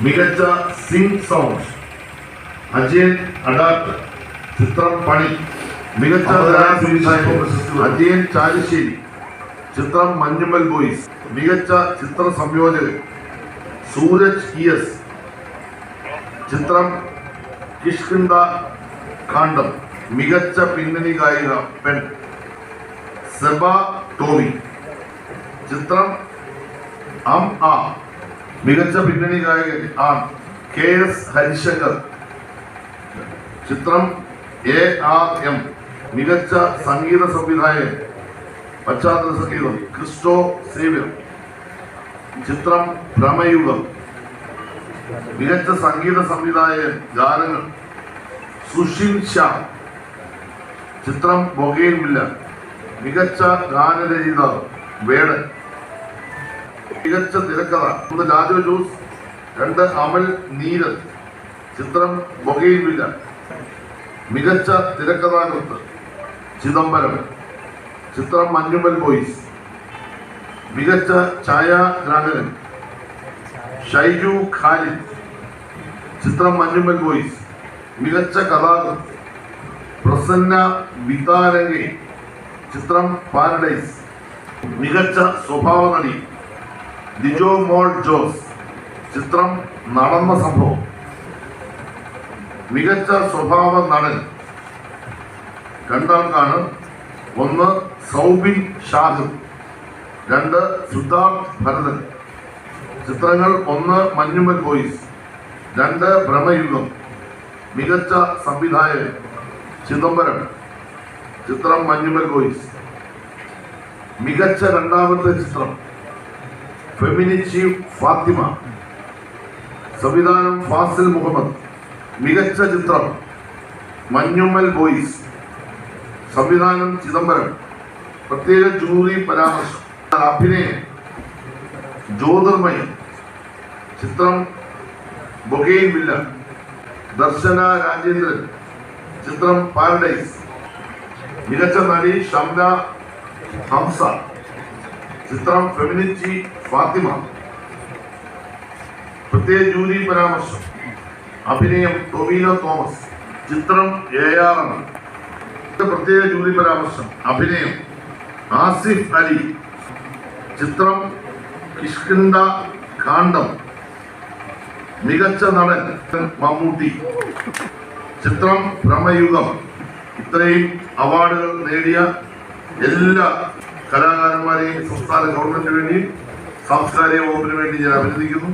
മികച്ച സിംഗ് സൗണ്ട് അജയൻ അഡാട്ട് ചിത്രം പണി. മികച്ച അജയൻ ചാലിശ്ശേരി. ചിത്രം മഞ്ഞുമൽ ബോയ്സ്. മികച്ച ചിത്ര സംയോജകൻ. സൂരജ് ഇ എസ് ചിത്രം കിഷ്കിണ്ട കാണ്ഡം. മികച്ച പിന്നണി ഗായിക പെൺ. സെബ ടോമി. ചിത്രം അം ആ. മികച്ച പിന്നണി ഗായകൻ ആർ കെ എസ് ഹരിശങ്കർ. ചിത്രം എ ആർ എം. മികച്ച സംഗീത സംവിധായകൻ. പശ്ചാത്തല സംഗീതം ക്രിസ്റ്റോ സേവ്യർ. ചിത്രം ഭ്രമയുഗം. മികച്ച സംഗീത സംവിധായകൻ ഗാനങ്ങൾ. സുഷിൻ ഷാ. ചിത്രം ബൊഗേൻ മില്ല മികച്ച ഗാനരചയിതാവ് വേടൻ. മികച്ച തിരക്കഥ. ഒന്ന് ലാജോ ജോസ് രണ്ട് അമൽ നീരജ്. ചിത്രം ബൊഗെയിൻ വില്ല. മികച്ച തിരക്കഥാകൃത്ത് ചിദംബരം. ചിത്രം മഞ്ഞുമൽ ബോയ്സ്. മികച്ച ഛായാഗ്രാഹകൻ ഷൈജു ഖാലിദ്. ചിത്രം മഞ്ഞുമൽ ബോയ്സ്. മികച്ച കഥാകൃത്ത് പ്രസന്ന വിതാരംഗെ ചിത്രം പാരഡൈസ്. മികച്ച സ്വഭാവ നടി ലിജോ മോൾ ജോസ്. ചിത്രം നടന്ന സംഭവം. മികച്ച സ്വഭാവ നടൻ. രണ്ടാൾക്കാണ്. ഒന്ന് സൗബിൻ ഷാഹിദ് രണ്ട് സിദ്ധാർത്ഥ് ഭരതൻ. ചിത്രങ്ങൾ ഒന്ന് മഞ്ഞുമൽ ബോയ്സ് രണ്ട് ഭ്രമയുഗം. മികച്ച സംവിധായകൻ ചിദംബരം. ചിത്രം മഞ്ഞുമൽ ബോയ്സ്. മികച്ച രണ്ടാമത്തെ ചിത്രം ഫെമിനിച്ചി ഫാത്തിമ. സംവിധാനം ഫാസിൽ മുഹമ്മദ്. മികച്ച ചിത്രം മഞ്ഞുമ്മൽ ബോയ്സ്. സംവിധാനം ചിദംബരം. പ്രത്യേക ജൂറി പരാമർശം. അഭിനയം ജ്യോതിർമയം. ചിത്രം ബൊഗെയിൻ വില്ല. ദർശന രാജേന്ദ്രൻ. ചിത്രം പാരഡൈസ്. മികച്ച നടി ഷംന ഹംസ. ചിത്രം ഫെമിനിറ്റി ഫാത്തിമ. പ്രത്യേക ജൂറി പരാമർശം. അഭിനയം ടൊമീനോ തോമസ്. ചിത്രം എ ആർ എം പ്രത്യേക ജൂറി പരാമർശം. അഭിനയം ആസിഫ് അലി. ചിത്രം കിഷ്കിണ്ട കാണ്ഡം. മികച്ച നടൻ മമ്മൂട്ടി. ചിത്രം ഭ്രമയുഗം. ഇത്രയും അവാർഡുകൾ നേടിയ എല്ലാ കലാകാരന്മാരെയും സംസ്ഥാന ഗവൺമെന്റിന് വേണ്ടിയും സാംസ്കാരിക വകുപ്പിന് വേണ്ടി ഞാൻ അഭിനന്ദിക്കുന്നു.